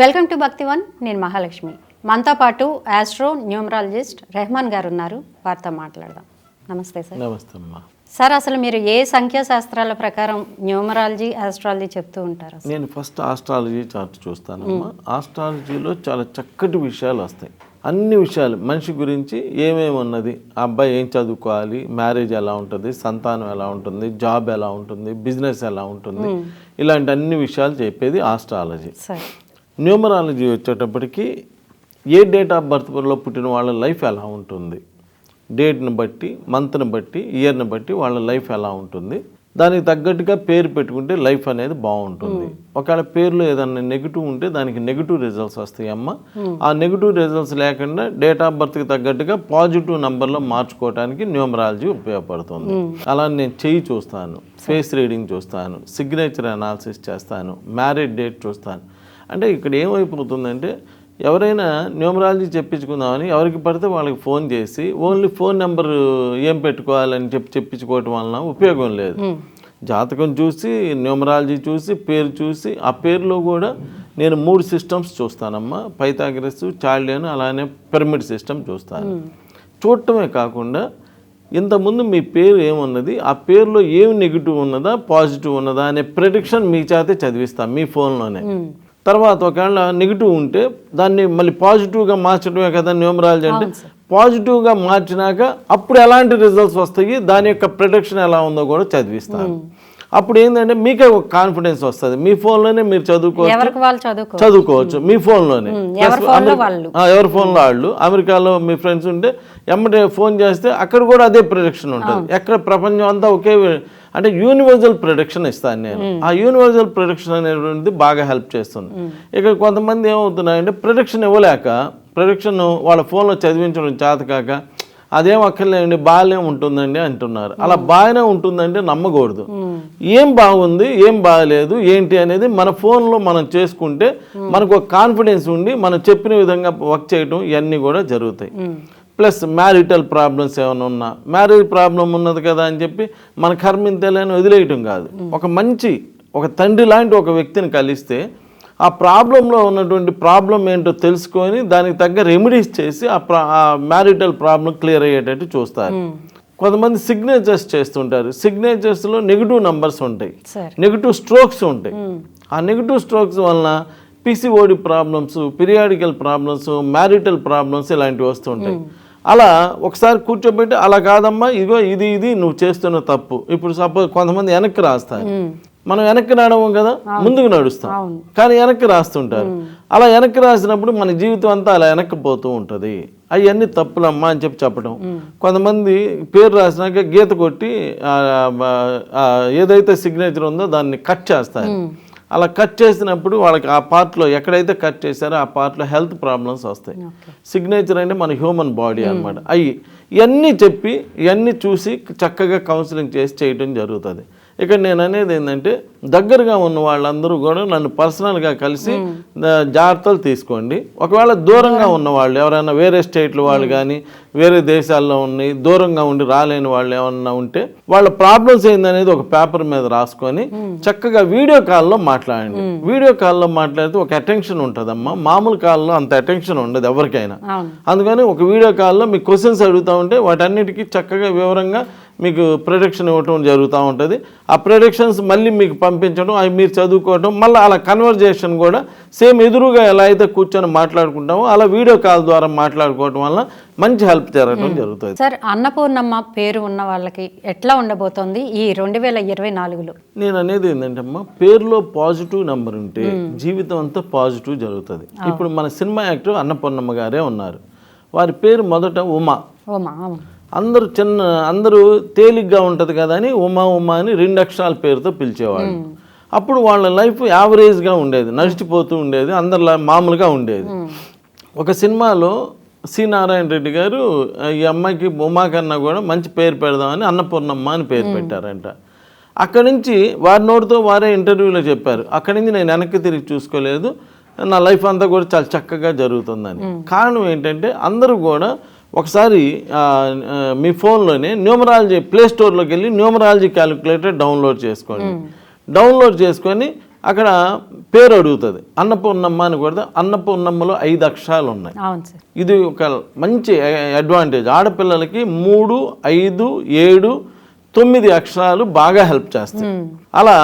Welcome to Bhaktivan నేను మహాలక్ష్మి. మనతో పాటు ఆస్ట్రో న్యూమరాలజిస్ట్ రెహమాన్ గారు ఉన్నారు వారితో మాట్లాడదాం. నమస్తే సార్. నమస్తే అమ్మా. సార్ అసలు మీరు ఏ సంఖ్యా శాస్త్రాల ప్రకారం న్యూమరాలజీ ఆస్ట్రాలజీ చెప్తూ ఉంటారు? నేను ఫస్ట్ ఆస్ట్రాలజీ చార్ట్ చూస్తానమ్మా. ఆస్ట్రాలజీలో చాలా చక్కటి విషయాలు వస్తాయి. అన్ని విషయాలు మనిషి గురించి ఏమేమి ఉన్నది అబ్బాయి ఏం చదువుకోవాలి మ్యారేజ్ ఎలా ఉంటుంది సంతానం ఎలా ఉంటుంది జాబ్ ఎలా ఉంటుంది బిజినెస్ ఎలా ఉంటుంది ఇలాంటి అన్ని విషయాలు చెప్పేది ఆస్ట్రాలజీ. సార్. న్యూమరాలజీ వచ్చేటప్పటికి ఏ డేట్ ఆఫ్ బర్త్లో పుట్టిన వాళ్ళ లైఫ్ ఎలా ఉంటుంది? డేట్ని బట్టి మంత్ని బట్టి ఇయర్ని బట్టి వాళ్ళ లైఫ్ ఎలా ఉంటుంది? దానికి తగ్గట్టుగా పేరు పెట్టుకుంటే లైఫ్ అనేది బాగుంటుంది. ఒకవేళ పేరులో ఏదైనా నెగిటివ్ ఉంటే దానికి నెగిటివ్ రిజల్ట్స్ వస్తాయి అమ్మ. ఆ నెగిటివ్ రిజల్ట్స్ లేకుండా డేట్ ఆఫ్ బర్త్కి తగ్గట్టుగా పాజిటివ్ నంబర్లో మార్చుకోవడానికి న్యూమరాలజీ ఉపయోగపడుతుంది. అలా నేను చెయ్యి చూస్తాను ఫేస్ రీడింగ్ చూస్తాను సిగ్నేచర్ అనాలిసిస్ చేస్తాను మ్యారేజ్ డేట్ చూస్తాను. అంటే ఇక్కడ ఏమైపోతుందంటే ఎవరైనా న్యూమరాలజీ చెప్పించుకుందామని ఎవరికి పడితే వాళ్ళకి ఫోన్ చేసి ఓన్లీ ఫోన్ నెంబర్ ఏం పెట్టుకోవాలని చెప్పి చెప్పించుకోవటం వలన ఉపయోగం లేదు. జాతకం చూసి న్యూమరాలజీ చూసి పేరు చూసి ఆ పేరులో కూడా నేను మూడు సిస్టమ్స్ చూస్తానమ్మా. పైథాగరస్ చార్లియన్ అలానే పిరమిడ్ సిస్టమ్ చూస్తాను. చూడటమే కాకుండా ఇంతకుముందు మీ పేరు ఏమున్నది ఆ పేరులో ఏమి నెగిటివ్ ఉన్నదా పాజిటివ్ ఉన్నదా అనే ప్రెడిక్షన్ మీ చేతే చదివిస్తాం మీ ఫోన్లోనే. తర్వాత ఒకవేళ నెగిటివ్ ఉంటే దాన్ని మళ్ళీ పాజిటివ్గా మార్చడమే కదా న్యూమరాలజీ అంటే పాజిటివ్గా మార్చినాక అప్పుడు ఎలాంటి రిజల్ట్స్ వస్తాయి? దాని యొక్క ప్రొడక్షన్ ఎలా ఉందో కూడా చదివిస్తాను. అప్పుడు ఏంటంటే మీకే ఒక కాన్ఫిడెన్స్ వస్తుంది. మీ ఫోన్లోనే మీరు చదువుకోవచ్చు. చదువుకోవచ్చు. మీ ఫోన్లోనే ఎవరి ఫోన్లో వాళ్ళు. ఆ, ఎవరి ఫోన్లో వాళ్ళు. అమెరికాలో మీ ఫ్రెండ్స్ ఉంటే ఎమ్మటే ఫోన్ చేస్తే అక్కడ కూడా అదే ప్రొడక్షన్ ఉంటుంది. ఎక్కడ ప్రపంచం అంతా ఒకే అంటే యూనివర్సల్ ప్రొడక్షన్ ఇస్తాను నేను. ఆ యూనివర్సల్ ప్రొడక్షన్ అనేటువంటిది బాగా హెల్ప్ చేస్తుంది. ఇక్కడ కొంతమంది ఏమవుతున్నాయంటే ప్రొడక్షన్ ఇవ్వలేక ప్రొడక్షన్ వాళ్ళ ఫోన్లో చదివించడం చేతకాక అదేం అక్కర్లేదండి బాగానే ఉంటుందండి అంటున్నారు. అలా బాగానే ఉంటుందంటే నమ్మకూడదు. ఏం బాగుంది ఏం బాగలేదు ఏంటి అనేది మన ఫోన్లో మనం చేసుకుంటే మనకు ఒక కాన్ఫిడెన్స్ ఉండి మనం చెప్పిన విధంగా వర్క్ చేయటం ఇవన్నీ కూడా జరుగుతాయి. ప్లస్ మ్యారిటల్ ప్రాబ్లమ్స్ ఏమైనా ఉన్నా మ్యారేజ్ ప్రాబ్లం ఉన్నది కదా అని చెప్పి మన కర్మింతేలని వదిలేయటం కాదు. ఒక మంచి ఒక తండ్రి లాంటి ఒక వ్యక్తిని కలిస్తే ఆ ప్రాబ్లంలో ఉన్నటువంటి ప్రాబ్లం ఏంటో తెలుసుకొని దానికి తగ్గ రెమెడీస్ చేసి ఆ ప్రా ఆ మ్యారిటల్ ప్రాబ్లం క్లియర్ అయ్యేటట్టు చూస్తారు. కొంతమంది సిగ్నేచర్స్ చేస్తుంటారు. సిగ్నేచర్స్లో నెగిటివ్ నంబర్స్ ఉంటాయి. నెగిటివ్ స్ట్రోక్స్ ఉంటాయి. ఆ నెగిటివ్ స్ట్రోక్స్ వలన PCOD problems periodical problems marital problems ఇలాంటివి వస్తుంటాయి. అలా ఒకసారి కూర్చోబెట్టి అలా కాదమ్మా ఇదిగో ఇది ఇది నువ్వు చేస్తున్న తప్పు. ఇప్పుడు సపోజ్ కొంతమంది వెనక్కి రాస్తారు. మనం వెనక్కి రావడం కదా ముందుకు నడుస్తాం. కానీ వెనక్కి రాస్తుంటారు. అలా వెనక్కి రాసినప్పుడు మన జీవితం అంతా అలా వెనక్కి పోతూ ఉంటుంది. అవన్నీ తప్పులమ్మా అని చెప్పి చెప్పడం కొంతమంది పేరు రాసినాక గీత కొట్టి ఏదైతే సిగ్నేచర్ ఉందో దాన్ని కట్ చేస్తారు. అలా కట్ చేసినప్పుడు వాళ్ళకి ఆ పార్ట్లో ఎక్కడైతే కట్ చేశారో ఆ పార్ట్లో హెల్త్ ప్రాబ్లమ్స్ వస్తాయి. సిగ్నేచర్ అంటే మన హ్యూమన్ బాడీ అన్నమాట. అవి ఇవన్నీ చెప్పి ఇవన్నీ చూసి చక్కగా కౌన్సిలింగ్ చేసి చేయడం జరుగుతుంది. ఇక్కడ నేను అనేది ఏంటంటే దగ్గరగా ఉన్న వాళ్ళందరూ కూడా నన్ను పర్సనల్గా కలిసి జాగ్రత్తలు తీసుకోండి. ఒకవేళ దూరంగా ఉన్న వాళ్ళు ఎవరైనా వేరే స్టేట్ల వాళ్ళు కానీ వేరే దేశాల్లో ఉన్నాయి దూరంగా ఉండి రాలేని వాళ్ళు ఏమన్నా ఉంటే వాళ్ళ ప్రాబ్లమ్స్ ఏందనేది ఒక పేపర్ మీద రాసుకొని చక్కగా వీడియో కాల్లో మాట్లాడండి. వీడియో కాల్లో మాట్లాడితే ఒక అటెన్షన్ ఉంటుందమ్మా. మామూలు కాల్లో అంత అటెన్షన్ ఉండదు ఎవరికైనా. అందుకని ఒక వీడియో కాల్లో మీకు క్వశ్చన్స్ అడుగుతూ ఉంటే వాటన్నిటికీ చక్కగా వివరంగా మీకు ప్రొడక్షన్ ఇవ్వటం జరుగుతూ ఉంటుంది. ఆ ప్రొడక్షన్స్ మళ్ళీ మీకు పంపించడం అవి మీరు చదువుకోవడం మళ్ళీ అలా కన్వర్జేషన్ కూడా సేమ్ ఎదురుగా ఎలా అయితే కూర్చొని మాట్లాడుకుంటామో అలా వీడియో కాల్ ద్వారా మాట్లాడుకోవడం వల్ల మంచి హెల్ప్ జరగడం జరుగుతుంది. సార్ అన్నపూర్ణమ్మ పేరు ఉన్న వాళ్ళకి ఎట్లా ఉండబోతోంది ఈ రెండు వేల ఇరవై నాలుగులో? నేను అనేది ఏంటంటే అమ్మా పేరులో పాజిటివ్ నెంబర్ ఉంటే జీవితం అంతా పాజిటివ్ జరుగుతుంది. ఇప్పుడు మన సినిమా యాక్టర్ అన్నపూర్ణమ్మ గారే ఉన్నారు. వారి పేరు మొదట ఉమా అవును. అందరూ చిన్న అందరూ తేలిగ్గా ఉంటుంది కదా అని ఉమా ఉమా అని రెండు అక్షరాల పేరుతో పిలిచేవాళ్ళు. అప్పుడు వాళ్ళ లైఫ్ యావరేజ్గా ఉండేది నడిచిపోతూ ఉండేది అందరి లా- మామూలుగా ఉండేది. ఒక సినిమాలో సి నారాయణ రెడ్డి గారు ఈ అమ్మాయికి ఉమా కన్నా కూడా మంచి పేరు పెడదామని అన్నపూర్ణమ్మ అని పేరు పెట్టారంట. అక్కడి నుంచి వారి నోటితో వారే ఇంటర్వ్యూలో చెప్పారు. అక్కడి నుంచి నేను వెనక్కి తిరిగి చూసుకోలేదు. నా లైఫ్ అంతా కూడా చాలా చక్కగా జరుగుతుందని. కారణం ఏంటంటే అందరూ కూడా ఒకసారి మీ ఫోన్లోనే న్యూమరాలజీ ప్లే స్టోర్లోకి వెళ్ళి న్యూమరాలజీ క్యాలిక్యులేటర్ డౌన్లోడ్ చేసుకోండి. డౌన్లోడ్ చేసుకొని అక్కడ పేరు అడుగుతుంది. అన్నపూర్ణమ్మ అని కొడితే అన్నపూర్ణమ్మలో ఐదు అక్షరాలు ఉన్నాయి. ఇది ఒక మంచి అడ్వాంటేజ్ ఆడపిల్లలకి మూడు ఐదు ఏడు తొమ్మిది అక్షరాలు బాగా హెల్ప్ చేస్తాయి. అలా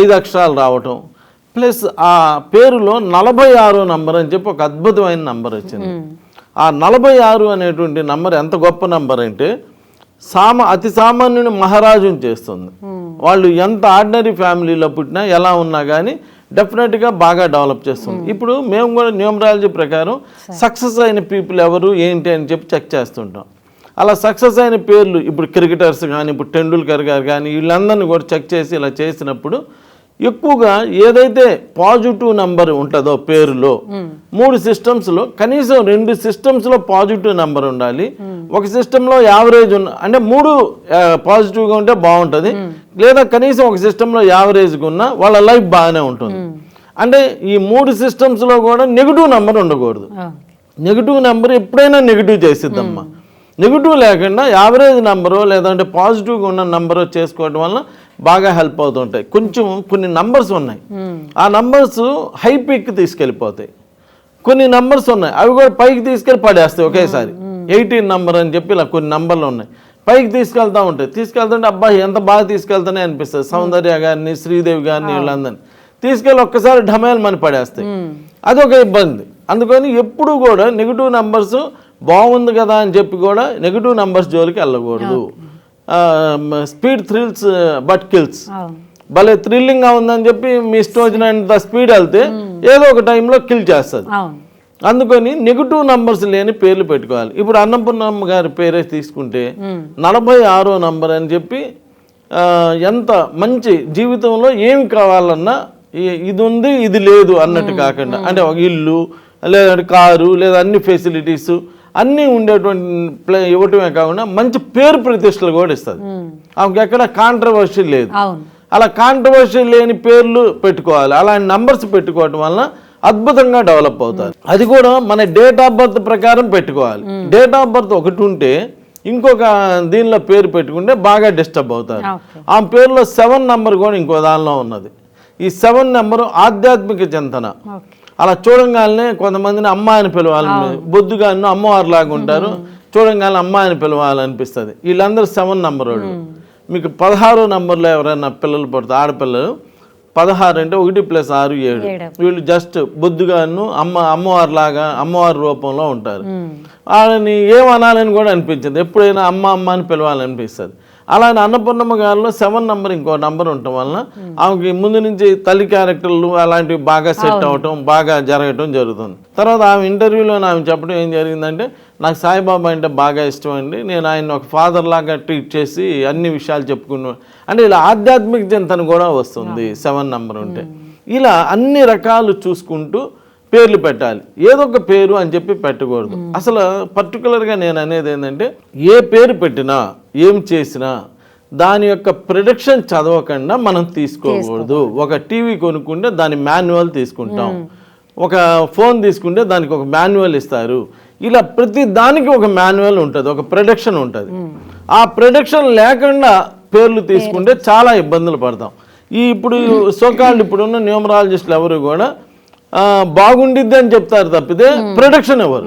ఐదు అక్షరాలు రావటం. ప్లస్ ఆ పేరులో నలభై ఆరో నంబర్ అని చెప్పి ఒక అద్భుతమైన నంబర్ వచ్చింది. ఆ నలభై ఆరు అనేటువంటి నంబర్ ఎంత గొప్ప నంబర్ అంటే సామ అతి సామాన్యుని మహారాజుని చేస్తుంది. వాళ్ళు ఎంత ఆర్డినరీ ఫ్యామిలీలో పుట్టినా ఎలా ఉన్నా కానీ డెఫినెట్గా బాగా డెవలప్ చేస్తుంది. ఇప్పుడు మేము కూడా న్యూమరాలజీ ప్రకారం సక్సెస్ అయిన పీపుల్ ఎవరు ఏంటి అని చెప్పి చెక్ చేస్తుంటాం. అలా సక్సెస్ అయిన పేర్లు ఇప్పుడు క్రికెటర్స్ కానీ ఇప్పుడు టెండూల్కర్ గారు కానీ వీళ్ళందరినీ కూడా చెక్ చేసి ఇలా చేసినప్పుడు ఎక్కువగా ఏదైతే పాజిటివ్ నంబర్ ఉంటుందో పేరులో మూడు సిస్టమ్స్లో కనీసం రెండు సిస్టమ్స్లో పాజిటివ్ నంబర్ ఉండాలి. ఒక సిస్టంలో యావరేజ్ ఉన్న అంటే మూడు పాజిటివ్గా ఉంటే బాగుంటుంది. లేదా కనీసం ఒక సిస్టంలో యావరేజ్గా ఉన్న వాళ్ళ లైఫ్ బాగానే ఉంటుంది. అంటే ఈ మూడు సిస్టమ్స్లో కూడా నెగిటివ్ నంబర్ ఉండకూడదు. నెగిటివ్ నెంబర్ ఎప్పుడైనా నెగిటివ్ చేసిద్దమ్మా. నెగిటివ్ లేకుండా యావరేజ్ నెంబరు లేదంటే పాజిటివ్గా ఉన్న నెంబరు చేసుకోవడం వల్ల బాగా హెల్ప్ అవుతుంటాయి. కొంచెం కొన్ని నంబర్స్ ఉన్నాయి. ఆ నంబర్స్ హై పీక్ తీసుకెళ్ళిపోతాయి. కొన్ని నంబర్స్ ఉన్నాయి. అవి కూడా పైకి తీసుకెళ్ళి పడేస్తాయి ఒకేసారి. ఎయిటీన్ నంబర్ అని చెప్పి ఇలా కొన్ని నంబర్లు ఉన్నాయి. పైకి తీసుకెళ్తా ఉంటాయి. తీసుకెళ్తుంటే అబ్బాయి ఎంత బాగా తీసుకెళ్తానే అనిపిస్తుంది. సౌందర్య గారిని శ్రీదేవి గారిని వీళ్ళందరినీ. తీసుకెళ్ళి ఒక్కసారి ఢమేల్ మని పడేస్తాయి. అదొక ఇబ్బంది. అందుకని ఎప్పుడు కూడా నెగిటివ్ నంబర్స్ బాగుంది కదా అని చెప్పి కూడా నెగిటివ్ నంబర్స్ జోలికి వెళ్ళకూడదు. స్పీడ్ థ్రిల్స్ బట్ కిల్స్ భలే థ్రిల్లింగ్గా ఉందని చెప్పి మీ ఇష్టం వచ్చినంత స్పీడ్ వెళ్తే ఏదో ఒక టైంలో కిల్ చేస్తుంది. అందుకని నెగిటివ్ నంబర్స్ లేని పేర్లు పెట్టుకోవాలి. ఇప్పుడు అన్నపూర్ణమ్మ గారి పేరే తీసుకుంటే నలభై ఆరో నంబర్ అని చెప్పి ఎంత మంచి జీవితంలో ఏమి కావాలన్నా ఇది ఉంది ఇది లేదు అన్నట్టు కాకుండా. అంటే ఒక ఇల్లు లేదంటే కారు లేదా అన్ని ఫెసిలిటీస్ అన్నీ ఉండేటువంటి ప్లే ఇవ్వటమే కాకుండా మంచి పేరు ప్రతిష్టలు కూడా ఇస్తుంది. ఆమెకి ఎక్కడ కాంట్రవర్షీ లేదు. అలా కాంట్రవర్షీ లేని పేర్లు పెట్టుకోవాలి. అలాంటి నంబర్స్ పెట్టుకోవడం వల్ల అద్భుతంగా డెవలప్ అవుతారు. అది కూడా మన డేట్ ఆఫ్ బర్త్ ప్రకారం పెట్టుకోవాలి. డేట్ ఆఫ్ బర్త్ ఒకటి ఉంటే ఇంకొక దీనిలో పేరు పెట్టుకుంటే బాగా డిస్టర్బ్ అవుతారు. ఆ పేరులో సెవెన్ నెంబర్ కూడా ఇంకో దానిలో ఉన్నది. ఈ సెవెన్ నెంబరు ఆధ్యాత్మిక చింతన. అలా చూడంగానే కొంతమందిని అమ్మ అని పిలవాలని బొద్దుగాను అమ్మవారు లాగా ఉంటారు. చూడంగానే అమ్మ అని పిలవాలనిపిస్తుంది. వీళ్ళందరూ సెవెన్ నంబర్ వాళ్ళు. మీకు పదహారో నంబర్లో ఎవరైనా పిల్లలు పడుతుంది ఆడపిల్లలు పదహారు అంటే ఒకటి ప్లస్ ఆరు ఏడు. ఏడు. వీళ్ళు జస్ట్ బొద్దుగాను అమ్మ అమ్మవారి లాగా అమ్మవారి రూపంలో ఉంటారు. వాళ్ళని ఏమనాలని కూడా అనిపించదు. ఎప్పుడైనా అమ్మ అమ్మ అని పిలవాలనిపిస్తుంది. అలానే అన్నపూర్ణమ్మ గారిలో సెవెన్ నంబర్ ఇంకో నంబర్ ఉండటం వలన ఆమెకి ముందు నుంచి తల్లి క్యారెక్టర్లు అలాంటివి బాగా సెట్ అవటం బాగా జరగటం జరుగుతుంది. తర్వాత ఆమె ఇంటర్వ్యూలో ఆమె చెప్పడం ఏం జరిగిందంటే నాకు సాయిబాబా అంటే బాగా ఇష్టం అండి. నేను ఆయన ఒక ఫాదర్ లాగా ట్రీట్ చేసి అన్ని విషయాలు చెప్పుకున్నా అంటే ఇలా ఆధ్యాత్మిక చింతన కూడా వస్తుంది సెవెన్ నంబర్ ఉంటే. ఇలా అన్ని రకాలు చూసుకుంటూ పేర్లు పెట్టాలి. ఏదో ఒక పేరు అని చెప్పి పెట్టకూడదు. అసలు పర్టికులర్గా నేను అనేది ఏంటంటే ఏ పేరు పెట్టినా ఏం చేసినా దాని యొక్క ప్రొడక్షన్ చదవకుండా మనం తీసుకోకూడదు. ఒక టీవీ కొనుక్కుంటే దాని మాన్యువల్ తీసుకుంటాం. ఒక ఫోన్ తీసుకుంటే దానికి ఒక మాన్యువల్ ఇస్తారు. ఇలా ప్రతి దానికి ఒక మాన్యువల్ ఉంటుంది ఒక ప్రొడక్షన్ ఉంటుంది. ఆ ప్రొడక్షన్ లేకుండా పేర్లు తీసుకుంటే చాలా ఇబ్బందులు పడతాం. ఈ ఇప్పుడు సోకాళ్ళు ఇప్పుడున్న న్యూమరాలజిస్టులు ఎవరు కూడా బాగుండిద్ది అని చెప్తారు తప్పితే ప్రొడక్షన్ ఎవరు?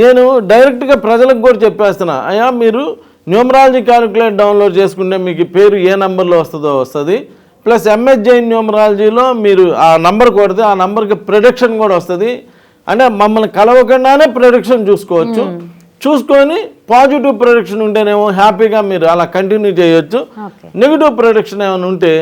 నేను డైరెక్ట్గా ప్రజలకు కూడా చెప్పేస్తున్నా అయ్యా మీరు న్యూమరాలజీ క్యాలిక్యులేట్ డౌన్లోడ్ చేసుకుంటే మీకు పేరు ఏ నెంబర్లో వస్తుందో వస్తుంది. ప్లస్ ఎంఎస్జై న్యూమరాలజీలో మీరు ఆ నంబర్ కొడితే ఆ నంబర్కి ప్రొడక్షన్ కూడా వస్తుంది. అంటే మమ్మల్ని కలవకుండానే ప్రొడక్షన్ చూసుకోవచ్చు. చూసుకొని పాజిటివ్ ప్రొడక్షన్ ఉంటేనేమో హ్యాపీగా మీరు అలా కంటిన్యూ చేయొచ్చు. నెగిటివ్ ప్రొడక్షన్ ఏమైనా ఉంటే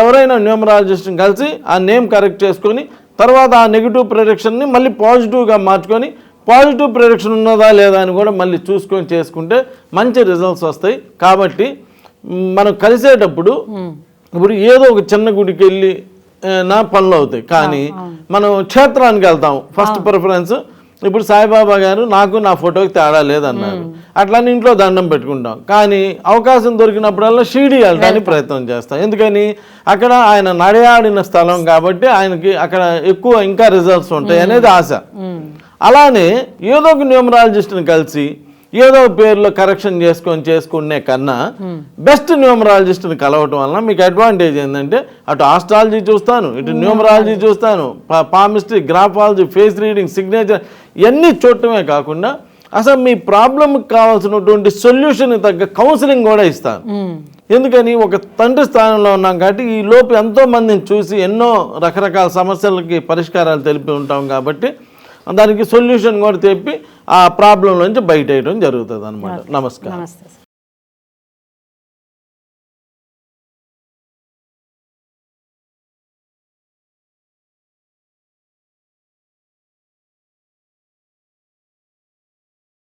ఎవరైనా న్యూమరాలజిస్ట్ని కలిసి ఆ నేమ్ కరెక్ట్ చేసుకొని తర్వాత ఆ నెగిటివ్ ప్రొడక్షన్ని మళ్ళీ పాజిటివ్గా మార్చుకొని పాజిటివ్ ప్రొడక్షన్ ఉన్నదా లేదా అని కూడా మళ్ళీ చూసుకొని చేసుకుంటే మంచి రిజల్ట్స్ వస్తాయి. కాబట్టి మనం కలిసేటప్పుడు ఇప్పుడు ఏదో ఒక చిన్న గుడికి వెళ్ళి నా పనులు అవుతాయి. కానీ మనం క్షేత్రానికి వెళ్తాం. ఫస్ట్ ప్రిఫరెన్స్ ఇప్పుడు సాయిబాబా గారు నాకు నా ఫోటోకి తేడా లేదన్నారు. అట్లని ఇంట్లో దండం పెట్టుకుంటాం. కానీ అవకాశం దొరికినప్పుడల్లా షిరిడి వెళ్ళడానికి ప్రయత్నం చేస్తాం. ఎందుకని? అక్కడ ఆయన నడయాడిన స్థలం కాబట్టి ఆయనకి అక్కడ ఎక్కువ ఇంకా రిజల్ట్స్ ఉంటాయి అనేది ఆశ. అలానే ఏదో ఒక న్యూమరాలజిస్ట్ని కలిసి ఏదో పేరులో కరెక్షన్ చేసుకొని చేసుకునే కన్నా బెస్ట్ న్యూమరాలజిస్ట్ని కలవటం వలన మీకు అడ్వాంటేజ్ ఏంటంటే అటు ఆస్ట్రాలజీ చూస్తాను ఇటు న్యూమరాలజీ. చూస్తాను palmistry graphology face reading signature ఇవన్నీ చూడటమే కాకుండా అసలు మీ ప్రాబ్లంకి కావాల్సినటువంటి సొల్యూషన్ తగ్గ కౌన్సిలింగ్ కూడా ఇస్తాను. ఎందుకని ఒక తండ్రి స్థానంలో ఉన్నాం కాబట్టి ఈ లోపు ఎంతో మందిని చూసి ఎన్నో రకరకాల సమస్యలకి పరిష్కారాలు తెలిపి ఉంటాం కాబట్టి దానికి సొల్యూషన్ కూడా తెప్పి ఆ ప్రాబ్లం నుంచి బయట వేయడం జరుగుతుంది. అనమాట నమస్కారం